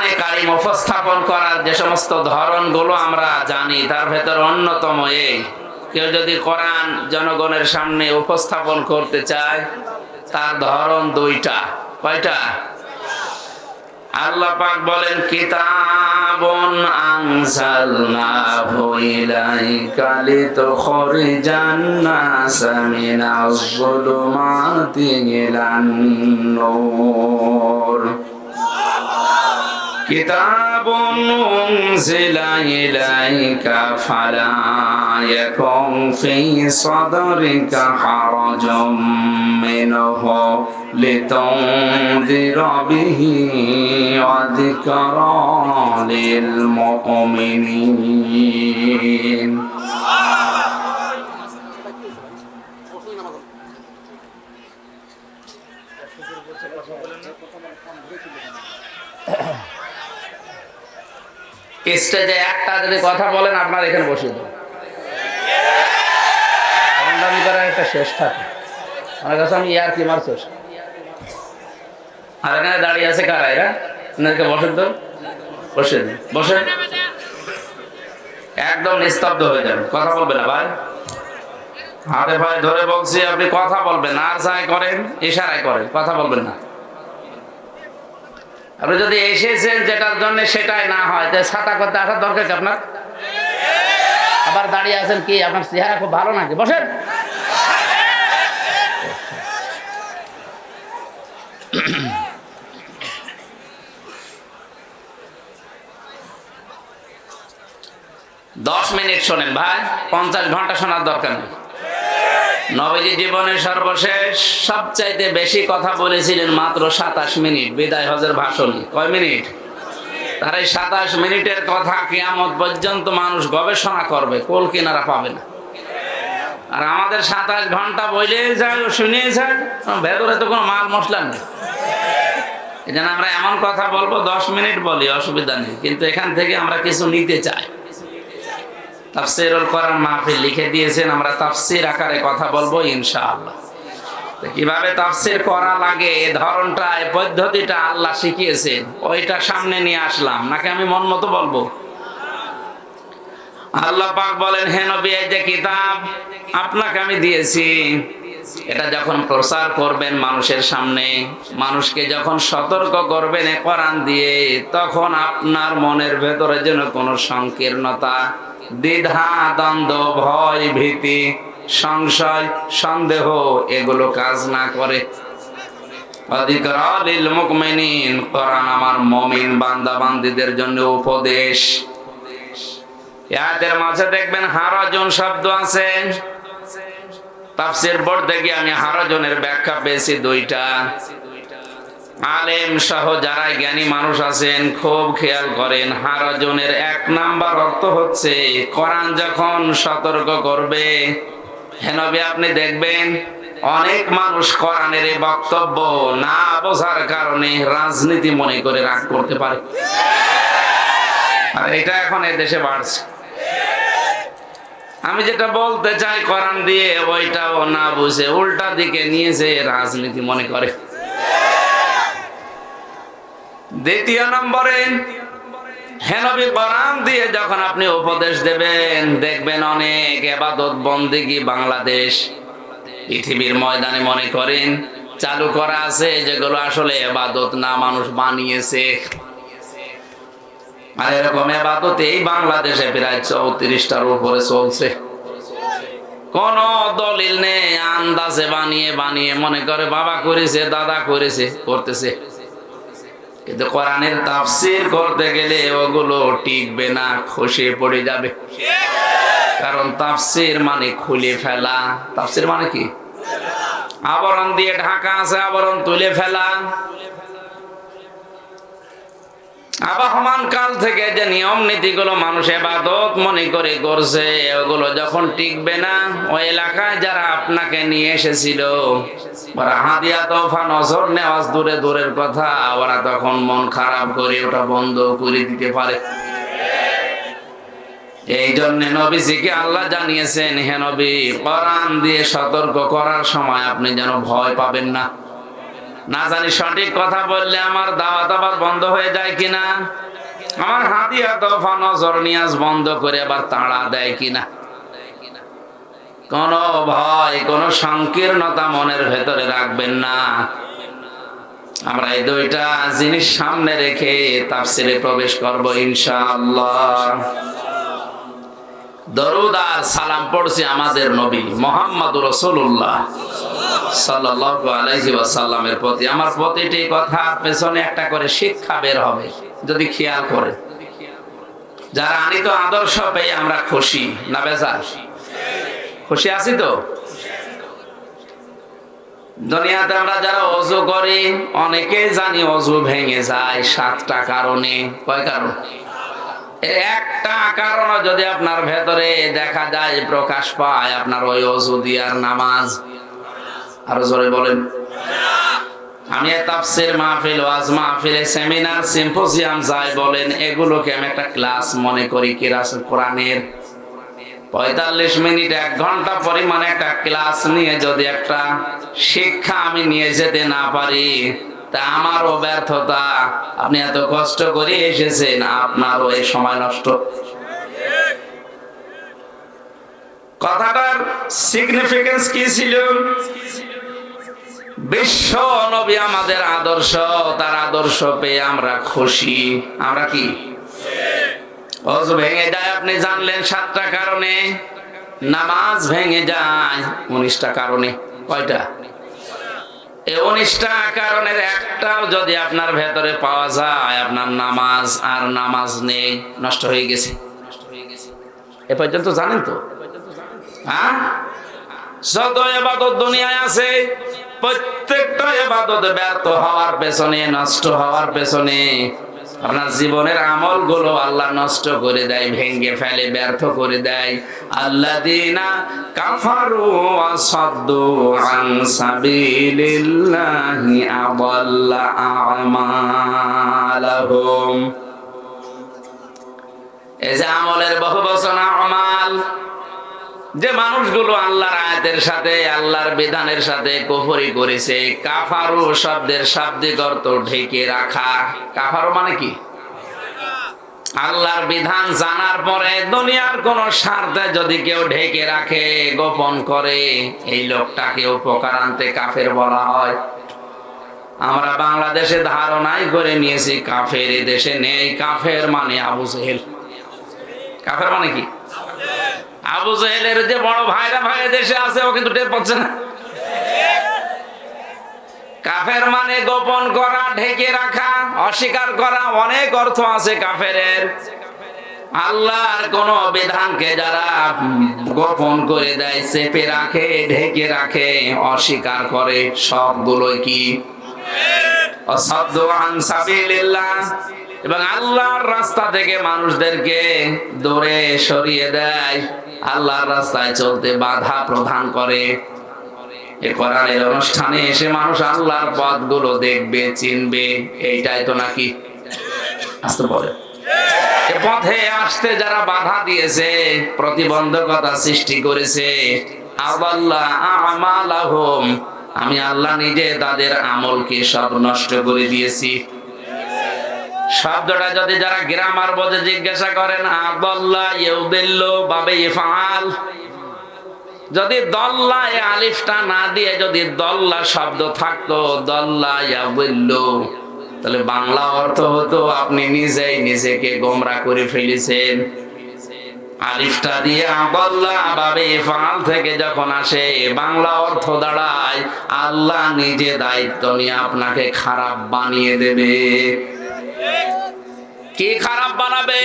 কোরআনে কারিম উপস্থাপন করার যে সমস্ত ধরনগুলো আমরা জানি, তার ভেতর অন্যতম এই কেউ যদি কোরআন জনগণের সামনে উপস্থাপন করতে চায়, তার ধরন দুইটা। কয়টা? আল্লাহ পাক বলেন, কিতাবুন আনজালনাহু ইলাইকা লিতুখরিজান নাসা মিনাজ যুলুমাতি ইলান নূর كتاب أنزل إليك فلا يكن في صدرك حرج منه لتنذر به وذكرى للمؤمنين স্টেজে একটা যদি কথা বলেন, আপনার এখানে বসিয়ে দেবো। দামি করার একটা শেষ থাকে। আমার কাছে আমি ইয়ার কি মারছো? আর এখানে দাঁড়িয়ে আছে কারা এরা? বসেন তো। বসে দিন বসেন। একদম নিস্তব্ধ হয়ে যাবেন। কথা বলবেন না ভাই। হাতে ভাই ধরে বলছি, আপনি কথা বলবেন আর যাই করেন, ইশারায় করেন। কথা বলবেন না। আপনি যদি এসেছেন যেটার জন্য সেটাই না হয় তো ছাতা করতে আসার দরকার কি আপনার? আবার দাঁড়িয়ে আছেন কি, আপনার চেহারা খুব ভালো নাকি? বসেন। দশ মিনিট শোনেন ভাই, পঞ্চাশ ঘণ্টা শোনার দরকার নেই। নবীজি জীবনের সর্বশেষ সবচাইতে বেশি কথা বলেছিলেন মাত্র সাতাশ মিনিট। বিদায় হজের ভাষণে। কয় মিনিট? তার এই সাতাশ মিনিটের কথা কেয়ামত পর্যন্ত মানুষ গবেষণা করবে, কোল কিনারা পাবে না। আর আমাদের সাতাশ ঘণ্টা বইলে যায় শুনে যায় ভেতরে তো কোনো মাল মশলা নেই। এই আমরা এমন কথা বলব, দশ মিনিট বলি, অসুবিধা নেই। কিন্তু এখান থেকে আমরা কিছু নিতে চাই। তাফসিরুল কোরআন মাহফিল লিখে দিয়েছেন, আমরা তাফসির আকারে কথা বলব ইনশাআল্লাহ। কীভাবে তাফসির করা লাগে এই ধরনটা এই পদ্ধতিটা আল্লাহ শিখিয়েছেন, ওইটা সামনে নিয়ে আসলাম। নাকি আমি মন মতো বলব? আল্লাহ পাক বলেন, হে নবী, এই যে কিতাব আপনাকে আমি দিয়েছি। এটা যখন প্রচার করবেন মানুষের সামনে, মানুষকে যখন সতর্ক করবেন এ কোরআন দিয়ে, তখন আপনার মনের ভেতরে যেন কোনো সংকীর্ণতা দ্বিধা, দ্বন্দ্ব, ভয়, ভীতি, সংশয়, সন্দেহ, এগুলো কাজ না করে। কোরআন আমার মমিন বান্দা বান্দিদের জন্য উপদেশ। ইয়াদের মাঝে দেখবেন হারাজন শব্দ আছে। তাফসির বোর্ড থেকে আমি হারাজনের ব্যাখ্যা পেয়েছি দুইটা। আলেম সহ যারা জ্ঞানী মানুষ আছেন, খুব খেয়াল করেন হারাজনের এক নাম্বার অর্থ হচ্ছে কোরআন যখন সতর্ক করবে হেনবে আপনি দেখবেন অনেক মানুষ কোরআনের এই বক্তব্য না বোঝার কারণে রাজনীতি মনে করে রাগ করতে পারে। আর এটা এখন দেশে বাড়ছে। আমি যেটা বলতে চাই কোরআন দিয়ে, ওইটাও না বুঝে, উল্টা দিকে নিয়েছে রাজনীতি মনে করে। দ্বিতীয় নম্বরে হেনবি কোরআন দিয়ে যখন আপনি উপদেশ দেবেন, দেখবেন অনেক এবাদত বন্দিগি বাংলাদেশ পৃথিবীর ময়দানে মনে করেন চালু করা আছে, যেগুলো আসলে এবাদত না, মানুষ বানিয়েছে। আর এরকম এবাদত এই বাংলাদেশে প্রায় চৌত্রিশটার উপরে চলছে। কোন দলিল নেই, আন্দাজে বানিয়ে বানিয়ে মনে করে বাবা করেছে, দাদা করেছে, করতেছে। কিন্তু কোরআনের তাফসির করতে গেলে ওগুলো টিকবে না, খসে পড়ে যাবে। কারণ তাফসির মানে খুলে ফেলা। তাফসির মানে কি? আবরণ দিয়ে ঢাকা আছে, আবরণ তুলে ফেলা। আবহমান কাল থেকে যে নিয়ম নীতিগুলো মানুষ এবাদত মনে করে করছে, ওগুলো যখন টিকবে না ওই এলাকায় যারা আপনাকে নিয়ে এসেছিল, ওরা তোফা, নজর নেওয়াজ দূরে দূরের কথা, ওরা তখন মন খারাপ করে ওটা বন্ধ করে দিতে পারে। এই জন্য নবীজিকে আল্লাহ জানিয়েছেন, হে কোরআন দিয়ে সতর্ক করার সময় আপনি যেন ভয় পাবেন না। না জানি সঠিক কথা বললে আমার দাওয়াত আবার বন্ধ হয়ে যায় কিনা? আমার হাতিয়া দফা নজর নিয়াজ বন্ধ করে আবার তাড়া দেয় কিনা? কোন ভয়, কোন সংকীর্ণতা মনের ভেতরে রাখবেন না। আমরা এই দুইটা জিনিস সামনে রেখে তাফসিরে প্রবেশ করব ইনশাআল্লাহ। দরুদ আর সালাম পড়ছি আমাদের নবী মোহাম্মদ রসুল্লাহ সাল্লাল্লাহু প্রতি। আমার প্রতিটি কথা পেছনে একটা করে শিক্ষা বের হবে, যদি খেয়াল যারা আদর্শ পেয়ে আমরা খুশি, না বেজার? খুশি আছি তো? দুনিয়াতে আমরা যারা অজু করি অনেকে জানি অজু ভেঙে যায় সাতটা কারণে। কয় কারণ? একটা কারণ যদি আপনার ভেতরে দেখা যায়, প্রকাশ পায় আপনার ওই অজু দিয়ার নামাজ আরও জোরে বলেন। আমি তাফসির মাহফিল, ওয়াজ মাহফিল সেমিনার, সিম্পোজিয়াম যাই বলেন, এগুলোকে আমি একটা ক্লাস মনে করি কিরাস কোরআনের পঁয়তাল্লিশ মিনিট, এক ঘণ্টা পরিমাণে একটা ক্লাস নিয়ে যদি একটা শিক্ষা আমি নিয়ে যেতে না পারি, তা আমারও ব্যর্থতা। আপনি এত কষ্ট করে এসেছেন, আপনারও এই সময় নষ্ট। কথাটার সিগনিফিকেন্স কি ছিল? বিশ্ব নবী আমাদের আদর্শ, তার আদর্শ পেয়ে আমরা খুশি। আমরা কি? ভেঙে যায়, আপনি জানলেন সাতটা কারণে। নামাজ ভেঙে যায়, উনিশটা কারণে। কয়টা? এই উনিশটা কারণের একটাও যদি আপনার ভেতরে পাওয়া যায়, আপনার নামাজ আর নামাজ নেই, নষ্ট হয়ে গেছে। এ পর্যন্ত জানেন তো? হ্যাঁ? যত এবাদত দুনিয়ায় আছে প্রত্যেকটা এবাদত ব্যর্থ হওয়ার পেছনে, নষ্ট হওয়ার পেছনে। আপনার জীবনের আমলগুলো আল্লাহ নষ্ট করে দেয় ভেঙ্গে ফেলে, ব্যর্থ করে দেয়। আল্লাহ দিনা কাফারু আসাদ্দু আন সাবিলিল্লাহি আদাল্লা আমালাহুম। এই যে আমলের বহু বচন আমাল। যে মানুষগুলো আল্লাহর আয়াতের সাথে, আল্লাহর বিধানের সাথে কুফরি করেছে, কাফারু শব্দের শাব্দিক অর্থ ঢেকে রাখা। কাফারু মানে কি? আল্লাহর বিধান জানার পরে দুনিয়ার কোন স্বার্থে যদি কেউ ঢেকে রাখে, গোপন করে, এই লোকটাকে উপকার আনতে কাফের বলা হয়। আমরা বাংলাদেশে ধারণাই করে নিয়েছি, কাফের এ দেশে নেই। কাফের মানে আবু জেহেল। কাফের মানে কি? আবু জাহেলের যে বড় ভাইরা ভাই দেশে আছে, ও কিন্তু টের পাচ্ছে না। কাফের মানে গোপন করা, ঢেকে রাখা, অস্বীকার করা, অনেক অর্থ আছে কাফেরের। আল্লাহর কোন বিধানকে যারা গোপন করে দেয়, চেপে রাখে, ঢেকে রাখে, অস্বীকার করে, সবগুলোই কি? এবং আল্লাহর রাস্তা থেকে মানুষদেরকে দূরে সরিয়ে দেয়। আল্লাহর রাস্তায় চলতে বাধা প্রদান করে। এ কোরআনের অনুষ্ঠানে এসে মানুষ আল্লাহর পথগুলো দেখবে, চিনবে, এইটাই তো নাকি? আসতে বলে। এ পথে আসতে যারা বাধা দিয়েছে, প্রতিবন্ধকতা সৃষ্টি করেছে আল্লাহ আমালাহুম, আমি আল্লাহ নিজে তাদের আমলকে সব নষ্ট করে দিয়েছি। শব্দটা যদি যারা গ্রামার বোঝে জিজ্ঞাসা করেন আদল্লা বাবে ইফাল যদি দল্লা এ আলিফটা না দিয়ে যদি দল্লা শব্দ থাকতো, দল্লা ইয়াবিল্ল তাহলে বাংলা অর্থ হতো আপনি নিজেই নিজেকে গোমরা করে ফেলেছেন। আলিফটা দিয়ে আবল্লা বাবে ফাল থেকে যখন আসে, বাংলা অর্থ দাঁড়ায়, আল্লাহ নিজে দায়িত্ব নিয়ে আপনাকে খারাপ বানিয়ে দেবে। কি খারাপ বানাবে?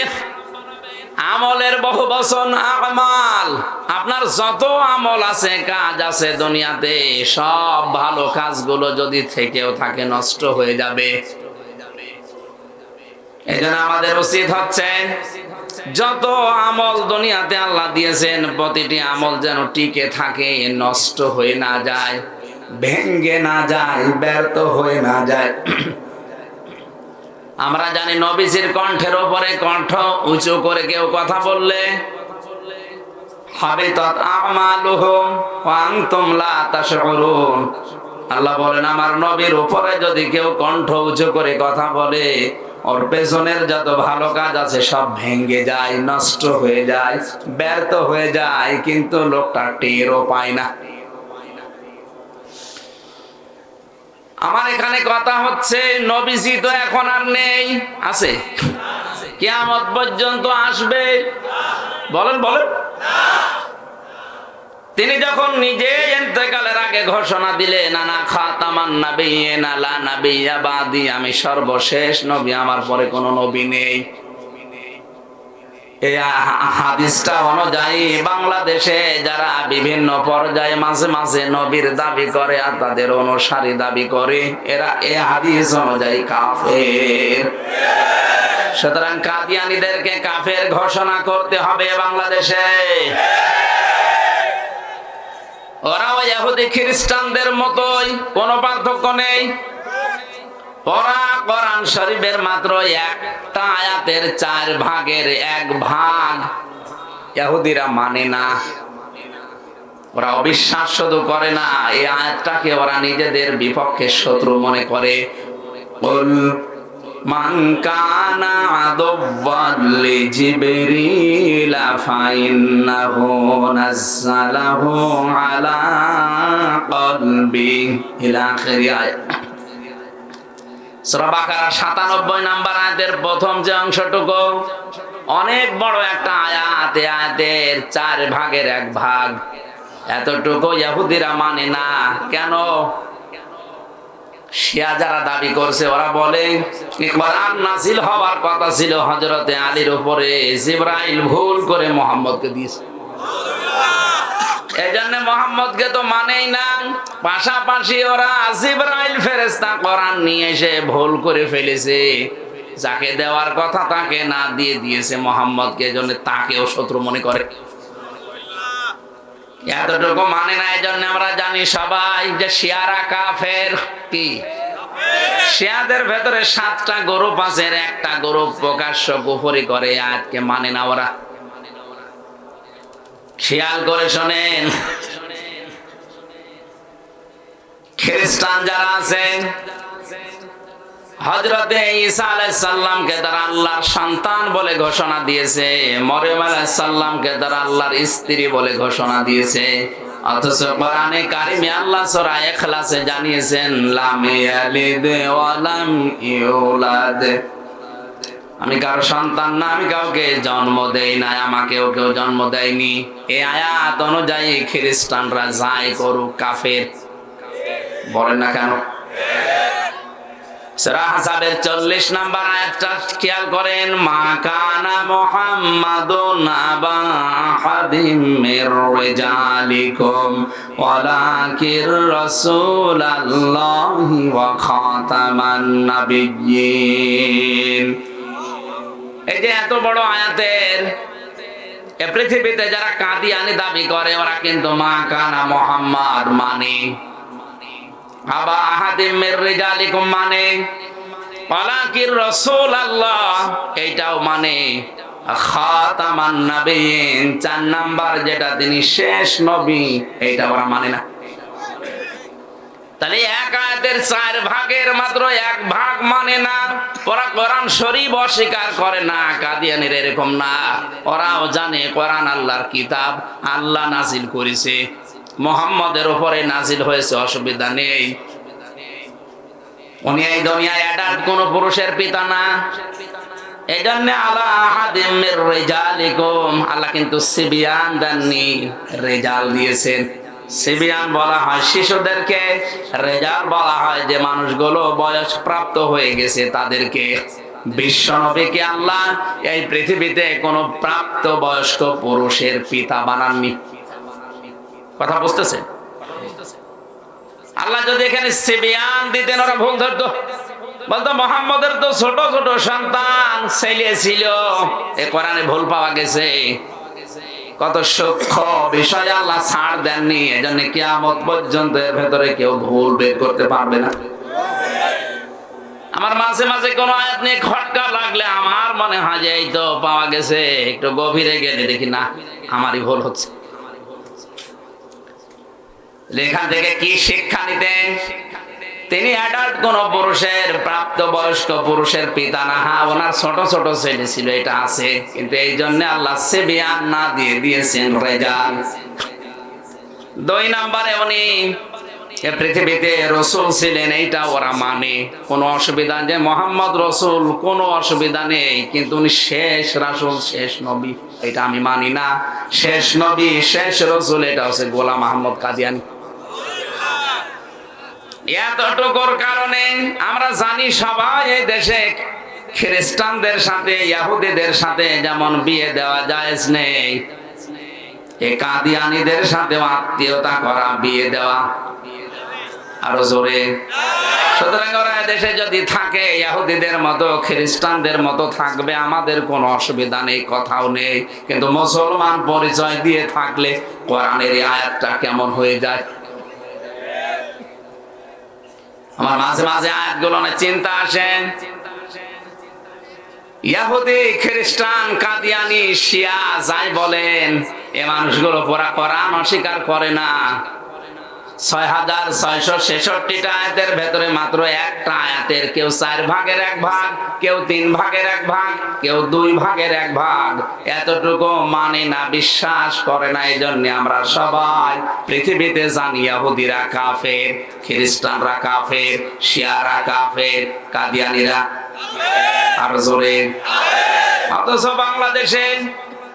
আমলের বহু বচন, আমাল। আপনার যত আমল আছে, কাজ আছে দুনিয়াতে, সব ভালো কাজগুলো যদি থেকেও থাকে, নষ্ট হয়ে যাবে। এই জন্য আমাদের উচিত হচ্ছে, যত আমল দুনিয়াতে আল্লাহ দিয়েছেন, প্রতিটি আমল যেন টিকে থাকে, নষ্ট হয়ে না যায়, ভেঙ্গে না যায়, ব্যর্থ হয়ে না যায়। আমরা জানি নবীজির কণ্ঠের ওপরে কণ্ঠ উঁচু করে কেউ কথা বললে। আল্লাহ বলেন, আমার নবীর উপরে যদি কেউ কণ্ঠ উঁচু করে কথা বলে, ওর পেছনের যত ভালো কাজ আছে সব ভেঙ্গে যায়, নষ্ট হয়ে যায়, ব্যর্থ হয়ে যায়, কিন্তু লোকটা টেরও পায় না। আমার এখানে কথা হচ্ছে, নবীজি তো এখন আর নেই। আছে? কেয়ামত পর্যন্ত আসবে। বলেন বলেন। তিনি যখন নিজে এতেকালের আগে ঘোষণা দিলেন নানা খাতামান এ নালা নাবি আবাদি আমি সর্বশেষ নবী, আমার পরে কোনো নবী নেই। বাংলাদেশে যারা বিভিন্ন পর্যায়ে মাঝে মাঝে নবীর দাবি করে আর তাদের অনুসারী দাবি করে, এরা এ হাদিস অনুযায়ী কাফের। সুতরাং কাদিয়ানিদেরকে কাফের ঘোষণা করতে হবে বাংলাদেশে। ওরাও খ্রিস্টানদের মতোই, কোনো পার্থক্য নেই। শরীফের মাত্র একটা আয়াতের চার ভাগের এক ভাগ। ইহুদিরা মানে না। ওরা অবিশ্বাস শুধু করে না, এই আয়াতটাকে ওরা নিজেদের বিপক্ষে শত্রু মনে করে। আলা 97 নাম্বার আয়াতের প্রথম যে অংশটুকু, অনেক বড় একটা আয়াত আয়াতের চার ভাগের এক ভাগ। এতটুকু ইহুদিরা মানে না। কেন? শিয়া যারা দাবি করছে, ওরা বলে কোরআন নাসিল হওয়ার কথা ছিল হযরতে আলীর উপরে। জিবরাইল ভুল করে মোহাম্মদকে দিয়েছে। এই জন্য মোহাম্মদকে তো মানেই না। পাশাপাশি ওরা জিবরাইল ফেরেস্তা কোরআন নিয়ে এসে ভুল করে ফেলেছে। যাকে দেওয়ার কথা তাকে না দিয়ে দিয়েছে মোহাম্মদকে, এই জন্য তাকেও শত্রু মনে করে। এতটুকু মানে না, এই জন্য আমরা জানি সবাই যে শিয়ারা কাফের। কি? শিয়াদের ভেতরে সাতটা গ্রুপ আছে একটা গ্রুপ প্রকাশ্য কুফরি করে, আজকে মানে না ওরা। খেয়াল করে শোনেন। খ্রিস্টান যারা আছেন হজরতে ঈসা তারা আল্লাহর সন্তান বলে ঘোষণা দিয়েছে, মরিয়ম আলাইসাল্লামকে তারা আল্লাহর স্ত্রী বলে ঘোষণা দিয়েছে। অথচ জানিয়েছেন আমি কারও সন্তান না, আমি কাউকে জন্ম দেই নাই, আমাকেও কেউ জন্ম দেয়নি। এ আয়াত অনুযায়ী খ্রিস্টানরা যাই করুক, কাফের। বলেন না কেন? 40 নাম্বার খেয়াল করেন, মা কানা এই যে এত বড় আয়াতের পৃথিবীতে যারা কাদিয়ানি দাবি করে, ওরা কিন্তু মা কানা মোহাম্মদ মানে। আবা আহাদিম মির রিজালিকুম মানে। মানে। খাতামান চার নাম্বার যেটা তিনি শেষ নবী, এইটা ওরা মানে না। তাহলে এক আয়াতের চার ভাগের মাত্র এক ভাগ মানে না। ওরা কোরআন শরীফ অস্বীকার করে না, কাদিয়ানের এরকম না। ওরাও জানে কোরআন আল্লাহর কিতাব, আল্লাহ নাজিল করেছে। মোহাম্মদের উপরে নাজিল হয়েছে, অসুবিধা নেই। উনি এই দুনিয়ায় অ্যাডাল্ট কোন পুরুষের পিতা না। এই জন্য আল্লাহ আল্লাহ কিন্তু সিবিয়ান দেননি, রেজাল দিয়েছেন। সিবিয়ান বলা হয়, শিশুদেরকে রেজাল বলা হয় যে মানুষগুলো বয়স প্রাপ্ত হয়ে গেছে, তাদেরকে বিশ্ব নবীকে আল্লাহ এই পৃথিবীতে কোনো প্রাপ্ত বয়স্ক পুরুষের পিতা বানাননি। কথা বুঝতেছে আল্লাহ যদি এখানে সিবিয়ান দিতেন, ওরা ভুল ধরতো। বলতো, মোহাম্মদের তো ছোট ছোট সন্তান, ছেলে ছিল, এ কোরআনে ভুল পাওয়া গেছে। কত সূক্ষ্ম বিষয় আল্লাহ ছাড় দেননি, এজন্য কিয়ামত পর্যন্ত এর ভেতরে কেউ ভুল বের করতে পারবে না। আমার মাঝে মাঝে কোন আয়াত নিয়ে খটকা লাগলে আমার মনে হয় যে এই তো পাওয়া গেছে, একটু গভীরে গেলে দেখি না, আমারই ভুল হচ্ছে। এখান থেকে কি শিক্ষা নিতেন? তিনি অ্যাডাল্ট কোন পুরুষের প্রাপ্ত বয়স্ক পুরুষের পিতা না হ্যাঁ ওনার ছোট ছোট ছেলে ছিল, এটা আছে। কিন্তু এই জন্য আল্লাহ সেবিয়ান না দিয়ে দিয়েছেন রেজাল দুই নম্বরে উনি পৃথিবীতে রসুল ছিলেন, এইটা ওরা মানে। কোনো অসুবিধা যে মোহাম্মদ রসুল, কোনো অসুবিধা নেই। কিন্তু উনি শেষ রাসুল, শেষ নবী, এটা আমি মানি না। শেষ নবী, শেষ রসুল, এটা হচ্ছে গোলাম আহমদ কাদিয়ানি। এতটুকুর কারণে আমরা জানি সবাই এই দেশে খ্রিস্টানদের সাথে, ইয়াহুদিদের সাথে যেমন বিয়ে দেওয়া যায় নেই। এ কাদিয়ানিদের সাথে আত্মীয়তা করা, বিয়ে দেওয়া। আরও জোরে। সুতরাং ওরা দেশে যদি থাকে ইহুদিদের মতো, খ্রিস্টানদের মতো থাকবে, আমাদের কোনো অসুবিধা নেই, কথাও নেই। কিন্তু মুসলমান পরিচয় দিয়ে থাকলে কোরআনের আয়াতটা কেমন হয়ে যায়? আমার মাঝে মাঝে আয়াতগুলো অনেক চিন্তা আসেন। ইয়াহুদি, খ্রিস্টান, কাদিয়ানি, শিয়া, যাই বলেন, এ মানুষগুলো পরা করান অস্বীকার করে না। ছয় হাজার ছয়শো ছেষট্টিটা আয়াতের ভেতরে মাত্র একটা আয়াতের কেউ চার ভাগের এক ভাগ, কেউ তিন ভাগের এক ভাগ, কেউ দুই ভাগের এক ভাগ। এতটুকু মানে না, বিশ্বাস করে না এই জন্য আমরা সবাই পৃথিবীতে জানি ইয়াহুদিরা কাফের, খ্রিস্টানরা কাফের, শিয়ারা কাফের, কাদিয়ানিরা। আর জোরে। অথচ বাংলাদেশে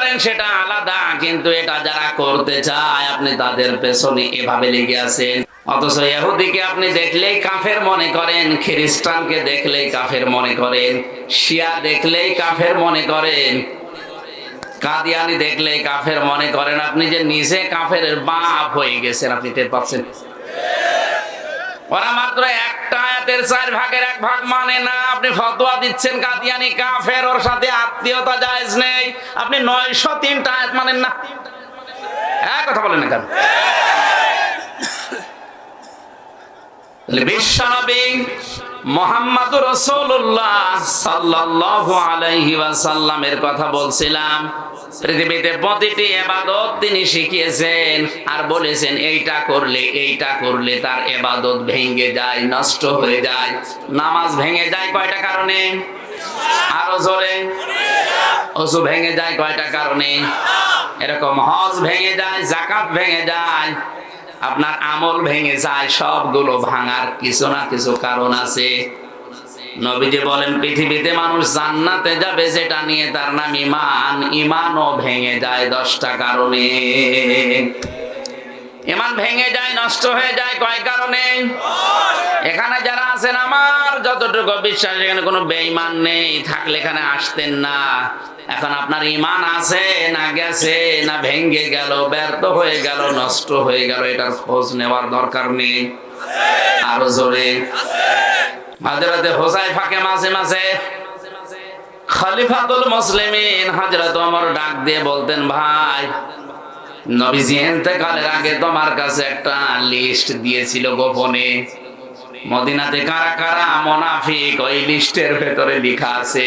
পারেন সেটা আলাদা, কিন্তু এটা যারা করতে চায়, আপনি তাদের পেছনে এভাবে লেগে আছেন। অথচ ইহুদিকে আপনি দেখলেই কাফের মনে করেন, খ্রিস্টানকে দেখলেই কাফের মনে করেন, শিয়া দেখলেই কাফের মনে করেন, কাদিয়ানি দেখলেই কাফের মনে করেন। আপনি যে নিজে কাফের বাপ হয়ে গেছেন, আপনি টের পাচ্ছেন? ওরা মাত্র একটা আয়াতের চার ভাগের এক ভাগ মানে না। আপনি ফতোয়া দিচ্ছেন কাদিয়ানি কাফের, ওর সাথে আত্মীয়তা জায়েজ নেই। আপনি নয়শো তিনটা আয়াত মানেন না। এক কথা বলেন না কেন? বিশ্বনবী মোহাম্মদ রসুল্লাহ সাল্লাল্লাহু আলাইহি ওয়াসাল্লামের কথা বলছিলাম। পৃথিবীতে প্রতিটি এবাদত তিনি শিখিয়েছেন আর বলেছেন, এইটা করলে এইটা করলে তার এবাদত ভেঙে যায়, নষ্ট হয়ে যায়। নামাজ ভেঙে যায় কয়টা কারণে? আরও জোরে। অসু ভেঙে যায় কয়টা কারণে? এরকম হজ ভেঙে যায় জাকাত ভেঙে যায়। আপনার আমল ভেঙে যায়, সবগুলো ভাঙার কিছু না কিছু কারণ আছে। নবীজি বলেন, পৃথিবীতে মানুষ জান্নাতে যাবে, যেটা নিয়ে তার নাম ইমান ইমানও ভেঙে যায় দশটা কারণে। ইমান ভেঙে যায়, নষ্ট হয়ে যায় কয় কারণে? এখানে যারা আছেন আমার, যতটুকু বিশ্বাস, এখানে কোনো বেঈমান নেই, থাকলে এখানে আসতেন না। এখন আপনার ইমান আছে না গেছে, না ভেঙ্গে গেল, ব্যর্থ হয়ে গেল, নষ্ট হয়ে গেল, এটার খোঁজ নেওয়ার দরকার নেই। আরও জোরে। মাঝে মাঝে হোসাই ফাঁকে মাঝে মাঝে খলিফাতুল মুসলিমিন হযরত ওমর ডাক দিয়ে বলতেন, ভাই, নবীজি ইন্তেকালের আগে তোমার কাছে একটা লিস্ট দিয়েছিল গোপনে। মদিনাতে কারা কারা মোনাফিক, ওই লিস্টের ভেতরে লেখা আছে।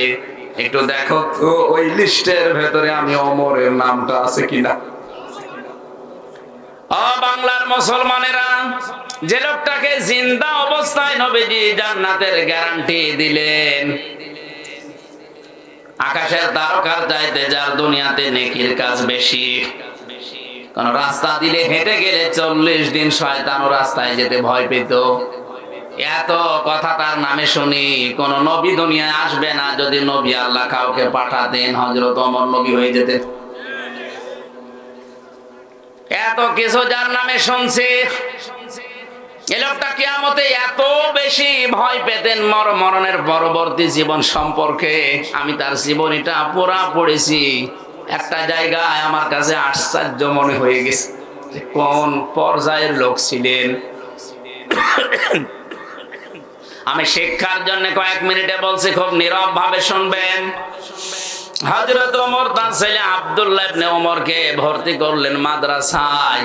একটু দেখো তো ওই লিস্টের ভেতরে আমি অমরের নামটা আছে কিনা? বাংলার মুসলমানেরা, যে লোকটাকে জিন্দা অবস্থায় নবীজি জান্নাতের গ্যারান্টি দিলেন। আকাশের তারকার চাইতে যার দুনিয়াতে নেকির কাজ বেশি। কোন রাস্তা দিলে হেঁটে গেলে চল্লিশ দিন শয়তান রাস্তায় যেতে ভয় পেত। এত কথা তার নামে শুনি, কোন নবী দুনিয়ায় আসবে না যদি নবী আল্লাহ কাউকে পাঠাতেন হজরত অমর নবী হয়ে যেতেন। এত কিছু যার নামে শুনছি। এ লোকটা কেয়ামতে এত বেশি ভয় পেতেন মর মরণের পরবর্তী জীবন সম্পর্কে। আমি তার জীবনীটা পুরা পড়েছি। একটা জায়গায় আমার কাছে আশ্চর্য মনে হয়ে গেছে কোন পর্যায়ের লোক ছিলেন। আমি শিক্ষার জন্য কয়েক মিনিটে বলছি, খুব নীরব ভাবে শুনবেন। হজরত ওমর তার ছেলে আব্দুল্লাহ ইবনে ওমরকে ভর্তি করলেন মাদ্রাসায়।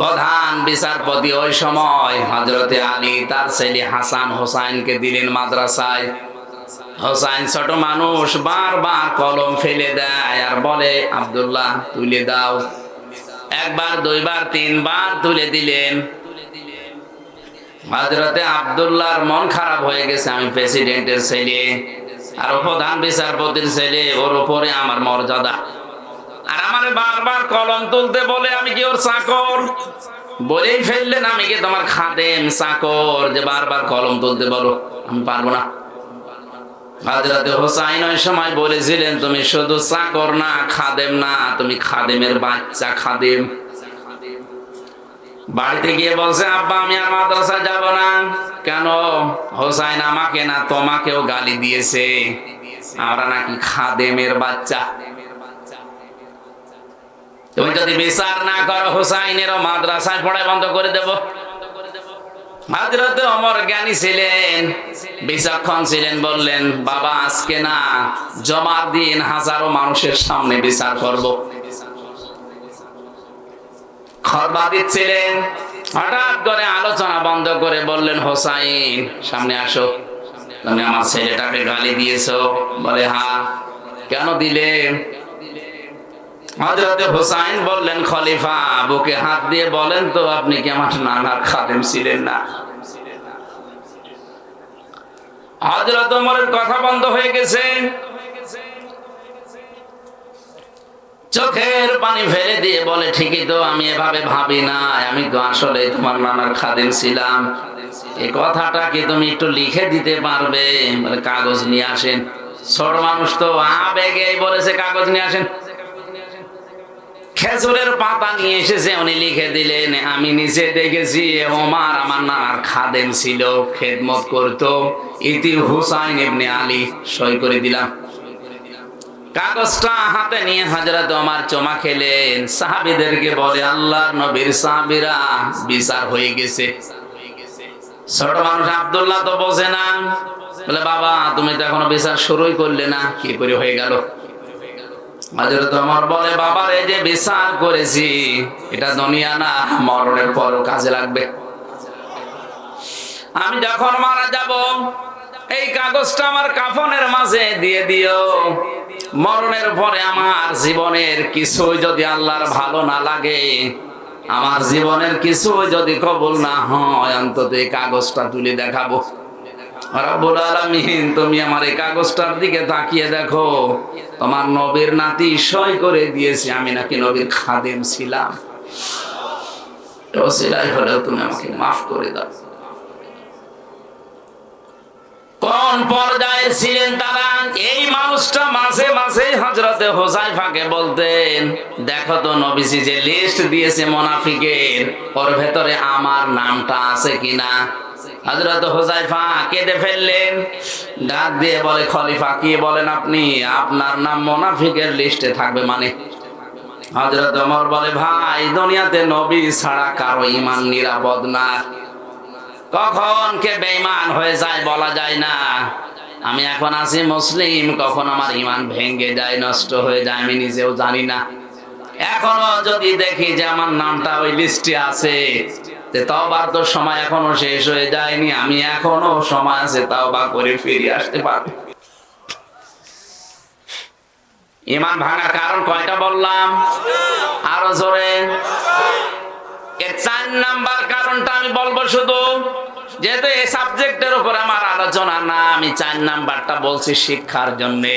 প্রধান বিচারপতি ওই সময় হজরতে আলী, তার ছেলে হাসান হোসাইনকে দিলেন মাদ্রাসায়। হোসাইন ছোট মানুষ, বারবার কলম ফেলে দেয় আর বলে, আব্দুল্লাহ, তুলে দাও। একবার, দুইবার, তিনবার তুলে দিলেন। হজরতে আব্দুল্লাহর মন খারাপ হয়ে গেছে আমি প্রেসিডেন্টের ছেলে আর প্রধান বিচারপতির ছেলে, ওর উপরে আমার মর্যাদা। আর আমার বারবার কলম তুলতে বলে, আমি কি ওর চাকর? বলেই ফেললেন, আমি কি তোমার খাদেম চাকর? যে বারবার কলম তুলতে বলো, আমি পারব না। হাজরাতে সময় বলেছিলেন, তুমি শুধু চাকর না, খাদেম না, তুমি খাদেমের বাচ্চা, খাদেম। বাড়িতে গিয়ে বলছে, আব্বা, আমি আর মাদ্রাসা যাব না। কেন? হোসাইন আমাকে না, তোমাকেও গালি দিয়েছে। আমরা নাকি খাদেমের বাচ্চা। তুমি যদি বিচার না করো, হোসাইনেরও মাদ্রাসায় পড়ায় বন্ধ করে দেব। হাজরতে অমর জ্ঞানী ছিলেন বিচক্ষণ ছিলেন, বললেন, বাবা, আজকে না জমার দিন হাজারো মানুষের সামনে বিচার করব। খরবা দিচ্ছিলেন হঠাৎ করে আলোচনা বন্ধ করে বললেন, হোসাইন, সামনে আসো। তুমি আমার ছেলেটাকে গালি দিয়েছ। বলে হ্যাঁ কেন দিলে? হজরতে হোসাইন বললেন, খলিফা, বুকে হাত দিয়ে বলেন তো, আপনি কি আমার নানার খাদেম ছিলেন না? হজরত ওমরের কথা বন্ধ হয়ে গেছে। চোখের পানি ফেলে দিয়ে বলে, ঠিকই তো, আমি এভাবে ভাবি না আমি তো আসলে তোমার নানার খাদেম ছিলাম। এই কথাটা কি তুমি একটু লিখে দিতে পারবে? বলে, কাগজ নিয়ে আসেন। ছোট মানুষ তো আবেগেই বলেছে, কাগজ নিয়ে আসেন। খেজুরের পাতা নিয়ে এসেছে, উনি লিখে দিলেন, আমি নিচে দেখেছি ওমার আমার নানার খাদেম ছিল, খেদমত করতো। ইতি হুসাইন ইবনে আলী সই করে দিলাম। কাগজটা হাতে নিয়ে হাজরত ওমার চমা খেলেন। সাহাবিদেরকে বলে, আল্লাহর নবীর সাহাবিরা বিচার হয়ে গেছে। ছোট মানুষ আব্দুল্লাহ তো বোঝে না। বলে, বাবা, তুমি তো এখনও বিচার শুরুই করলে না, কি করে হয়ে গেল? বলে, বাবার এই যে বিচার করেছি, এটা দুনিয়া না, মরণের পর কাজে লাগবে। আমি যখন মারা যাব, এই কাগজটা আমার কাফনের মাঝে দিয়ে দিও। মরণের পরে আমার জীবনের কিছুই যদি আল্লাহর ভালো না লাগে, আমার জীবনের কিছু যদি কবুল না হয়, অন্তত এই কাগজটা তুলে দেখাবো। তুমি আমার এই কাগজটার দিকে তাকিয়ে দেখো, তোমার নবীর নাতি সই করে দিয়েছে, আমি নাকি নবীর খাদেম ছিলাম। তুমি আমাকে মাফ করে দাও। কোন পর্যায়ে ছিলেন তারা? এই মানুষটা মাঝে মাঝে হজরতে হোসাইফাকে বলতেন, দেখো তো নবীজি যে লিস্ট দিয়েছে মোনাফিকের, ওর ভেতরে আমার নামটা আছে কিনা? হজরত হোসাইফা কেঁদে ফেললেন, ডাক দিয়ে বলে, খলিফা, কি বলেন আপনি? আপনার নাম লিস্টে থাকবে মানে? বলে, ভাই, দুনিয়াতে নবী ছাড়া কারও ইমান নিরাপদ না। কখন কে বেঈমান হয়ে যায় বলা যায় না। আমি এখন আছি মুসলিম, কখন আমার ইমান ভেঙে যায়, নষ্ট হয়ে যায়, আমি নিজেও জানি না। এখনও যদি দেখি যে আমার নামটা ওই লিস্টে আছে তো সময় এখনও শেষ হয়ে যায়নি, আমি এখনও সময় আছে তাও বা করে ফিরে আসতে পারব। ইমান ভাঙার কারণ কয়টা বললাম? আরও জোরে। এর চার নাম্বার কারণটা আমি বলব শুধু, যেহেতু এই সাবজেক্টের উপর আমার আলোচনা না, আমি চার নাম্বারটা বলছি শিক্ষার জন্যে।